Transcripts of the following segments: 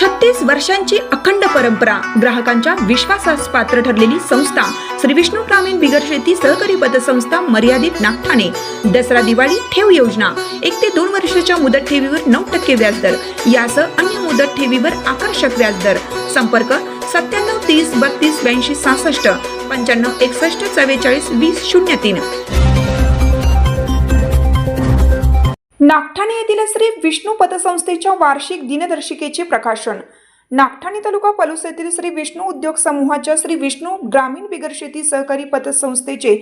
छत्तीस वर्षांची अखंड परंपरा ग्राहकांच्या विश्वासास पात्र ठरलेली संस्था श्री विष्णू ग्रामीण बिगर शेती सहकारी पतसंस्था मर्यादित नागठाणे. दसरा दिवाळी ठेव योजना. एक ते दोन वर्षाच्या मुदत ठेवीवर नऊ टक्के व्याजदर. यासह अन्य मुदत ठेवीवर आकर्षक व्याजदर. संपर्क सत्त्याण्णव तीस बत्तीस ब्याऐंशी सहासष्ट पंच्याण्णव एकसष्ट चव्वेचाळीस वीस शून्य तीन. नागठाणे येथील श्री विष्णू पतसंस्थेच्या वार्षिक दिनदर्शिकेचे प्रकाशन. नागठाणे तालुका पलूस येथील श्री विष्णू उद्योग समूहाच्या श्री विष्णू ग्रामीण बिगर शेती सहकारी पतसंस्थेचे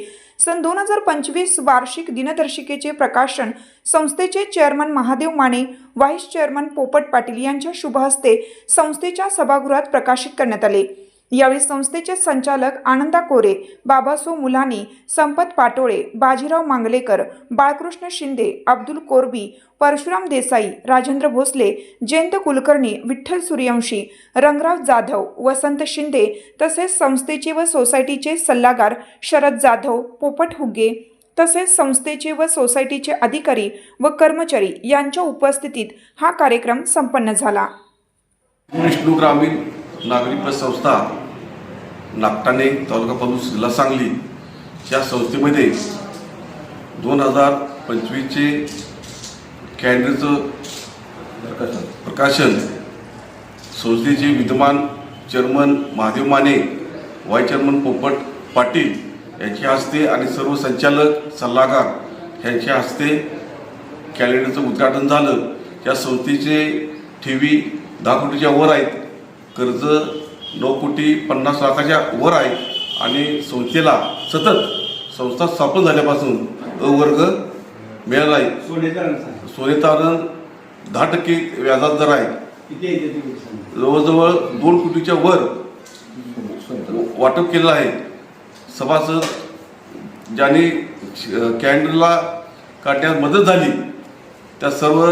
सन दोन हजार पंचवीस वार्षिक दिनदर्शिकेचे प्रकाशन संस्थेचे chairman Mahadev Mane vice chairman Popat Patil यांच्या शुभ हस्ते संस्थेच्या सभागृहात प्रकाशित करण्यात आले. यावेळी संस्थेचे संचालक आनंदा कोरे बाबासो मुलानी संपत पाटोळे बाजीराव मांगलेकर बाळकृष्ण शिंदे अब्दुल कोरबी परशुराम देसाई राजेंद्र भोसले जयंत कुलकर्णी विठ्ठल सूर्यवंशी रंगराव जाधव वसंत शिंदे तसेच संस्थेचे व सोसायटीचे सल्लागार शरद जाधव पोपट हुग्गे तसेच संस्थेचे व सोसायटीचे अधिकारी व कर्मचारी यांच्या उपस्थितीत हा कार्यक्रम संपन्न झाला. विष्णू ग्रामीण नागरी संस्था नागटाणे तालुका पलूस जिल्हा सांगली या संस्थेमध्ये दोन हजार पंचवीसचे कॅलेंडरचं प्रकाशन. संस्थेचे विद्यमान chairman Mahadev Mane vice chairman Popat Patil यांच्या हस्ते आणि सर्व संचालक सल्लागार यांच्या हस्ते कॅलेंडरचं उद्घाटन झालं. या संस्थेचे ठेवी दहा कोटीच्या वर आहेत. कर्ज नऊ कोटी पन्नास लाखाच्या वर आहे आणि संस्थेला सतत संस्था स्थापन झाल्यापासून अ वर्ग मिळाला आहे. सोने तारण दहा टक्के व्याजात दर आहे. जवळजवळ दोन कोटीच्या वर वाटप केलेलं आहे सभासद ज्यांनी कॅलेंडरला काढण्यात मदत झाली त्या सर्व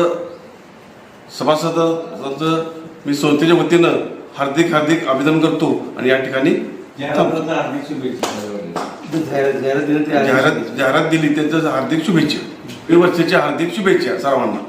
सभासदांचं मी संस्थेच्या वतीनं हार्दिक हार्दिक अभिनंदन करतो आणि या ठिकाणी जाहिरातीबद्दल हार्दिक शुभेच्छा जाहिरात जाहिरात दिली ते जाहिरात जाहिरात दिली त्यांचं हार्दिक शुभेच्छा. नवीन वर्षाच्या हार्दिक शुभेच्छा सर्वांना.